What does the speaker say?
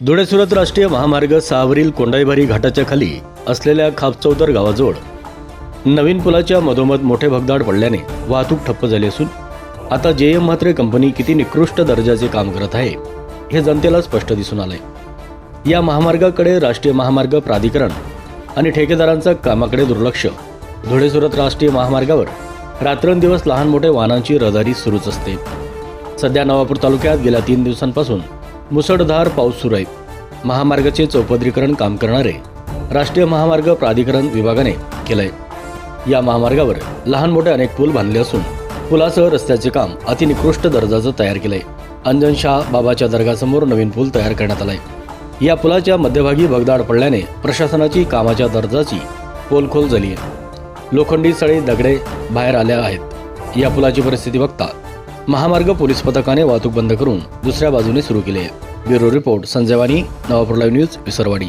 धुळे सुरत राष्ट्रीय महामार्ग सहावरील कोंडाईबारी घाटाच्या खाली असलेल्या खापचौदर गावाजवळ नवीन पुलाच्या मधोमध मोठे भगदाड पडल्याने वाहतूक ठप्प झाली असून आता जे एम म्हात्रे कंपनी किती निकृष्ट दर्जाचे काम करत आहे हे जनतेला स्पष्ट दिसून आलंय. या महामार्गाकडे राष्ट्रीय महामार्ग प्राधिकरण आणि ठेकेदारांचं कामाकडे दुर्लक्ष. धुळे सुरत राष्ट्रीय महामार्गावर रात्रंदिवस लहान मोठे वाहनांची रहदारी सुरूच असते. सध्या नवापूर तालुक्यात गेल्या तीन दिवसांपासून मुसळधार पाऊस सुरू आहे. महामार्गाचे चौपदरीकरण काम करणारे राष्ट्रीय महामार्ग प्राधिकरण विभागाने केलंय. या महामार्गावर लहान मोठे अनेक पूल बांधले असून पुलासह रस्त्याचे काम अतिनिकृष्ट दर्जाचं तयार केलंय. अंजन शाह बाबाच्या दर्गासमोर नवीन पूल तयार करण्यात आलाय. या पुलाच्या मध्यभागी भगदाड पडल्याने प्रशासनाची कामाच्या दर्जाची पोलखोल झाली आहे लोखंडी सळी दगडे बाहेर आल्या आहेत. या पुलाची परिस्थिती बघता महामार्ग पोलीस पथकाने वाहतूक बंद करून दुसऱ्या बाजूने सुरू केली. आहे bureau report Sanjayvani Navapur live news Visarwadi.